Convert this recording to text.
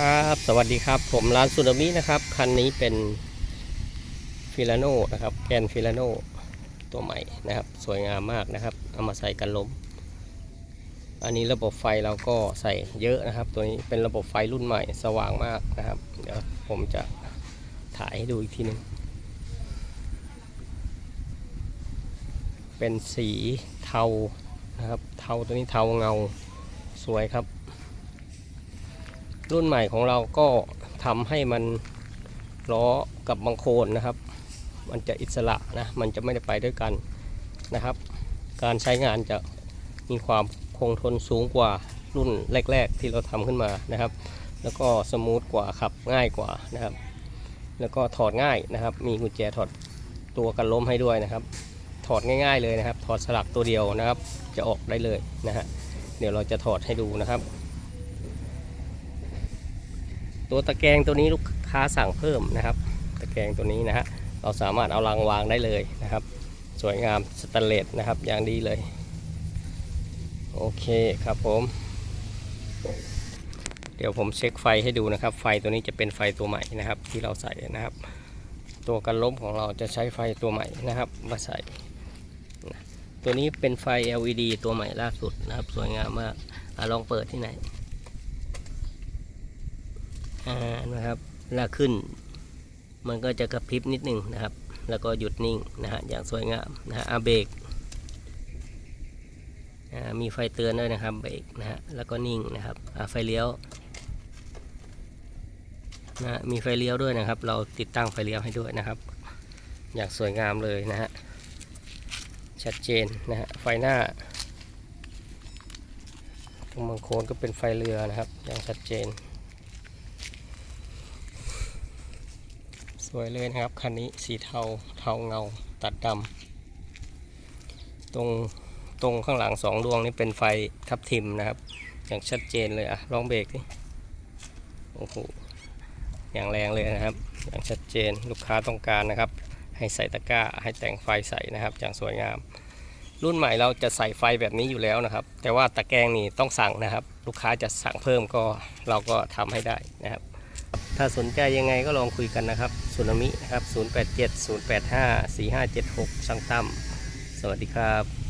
ครับสวัสดีครับ ผมร้านซูนามินะครับ คันนี้เป็นฟิลาโนนะครับแกนฟิลาโนตัวใหม่นะครับ สวยงามมากนะครับ เอามาใส่กันลม อันนี้ระบบไฟเราก็ใส่เยอะนะครับ ตัวนี้เป็นระบบไฟรุ่นใหม่สว่างมากนะครับ เดี๋ยวผมจะถ่ายให้ดูอีกทีหนึง เป็นสีเทานะครับ เทาตัวนี้เทาเงาสวยครับ รุ่นใหม่ของเราก็ทำให้มันล้อกับบังโคลนนะครับ มันจะอิสระนะมันจะไม่ได้ไปด้วยกันนะครับ การใช้งานจะมีความคงทนสูงกว่ารุ่นแรก ๆ ที่เราทำขึ้นมานะครับ แล้วก็สมูทกว่าขับง่ายกว่านะครับ แล้วก็ถอดง่ายนะครับ มีกุญแจถอดตัวกันล้มให้ด้วยนะครับ ถอดง่าย ๆเลยนะครับ ถอดสลักตัวเดียวนะครับ จะออกได้เลยนะฮะเดี๋ยวเราจะถอดให้ดูนะครับ ตัวตะแกรงตัวนี้ลูกค้าสั่งเพิ่มนะครับ ตะแกรงตัวนี้นะฮะเราสามารถเอารังวางได้เลยนะครับ สวยงามสแตนเลสนะครับอย่างดีเลย โอเคครับผม เดี๋ยวผมเช็คไฟให้ดูนะครับ ไฟตัวนี้จะเป็นไฟตัวใหม่นะครับ ที่เราใส่นะครับ ตัวกันลบของเราจะใช้ไฟตัวใหม่นะครับ มาใส่ ตัวนี้เป็นไฟ LED ตัวใหม่ล่าสุดนะครับ สวยงามมากอลองเปิดที่ไหน นะครับลากขึ้น มันก็จะกระพริบนิดหนึ่งนะครับ แล้วก็หยุดนิ่งนะฮะอย่างสวยงามนะฮะอาเบรกอ่ามีไฟเตือนด้วยนะครับเบรกนะฮะแล้วก็นิ่งนะครับอ่าไฟเลี้ยวนะฮะมีไฟเลี้ยวด้วยนะครับ เราติดตั้งไฟเลี้ยวให้ด้วยนะครับ อย่างสวยงามเลยนะฮะชัดเจนนะฮะไฟหน้าตรงบางโคนก็เป็นไฟเรือนะครับ อย่างชัดเจน วยเลยนะครับคันนี้สีเทาเทาเงาตัดดำตรงตรงข้างหลังสองดวงนี่เป็นไฟทับทิมนะครับ อย่างชัดเจนเลยอะลองเบรกดิโอ้โหอย่างแรงเลยนะครับ อย่างชัดเจนลูกค้าต้องการนะครับ ให้ใส่ตะกร้าให้แต่งไฟใส่นะครับอย่างสวยงาม รุ่นใหม่เราจะใส่ไฟแบบนี้อยู่แล้วนะครับ แต่ว่าตะแกรงนี่ต้องสั่งนะครับ ลูกค้าจะสั่งเพิ่มก็เราก็ทำให้ได้นะครับ ถ้าสนใจยังไงก็ลองคุยกันนะครับสุนามินะครับ 087 085 4576 ช่างตั้มสวัสดีครับ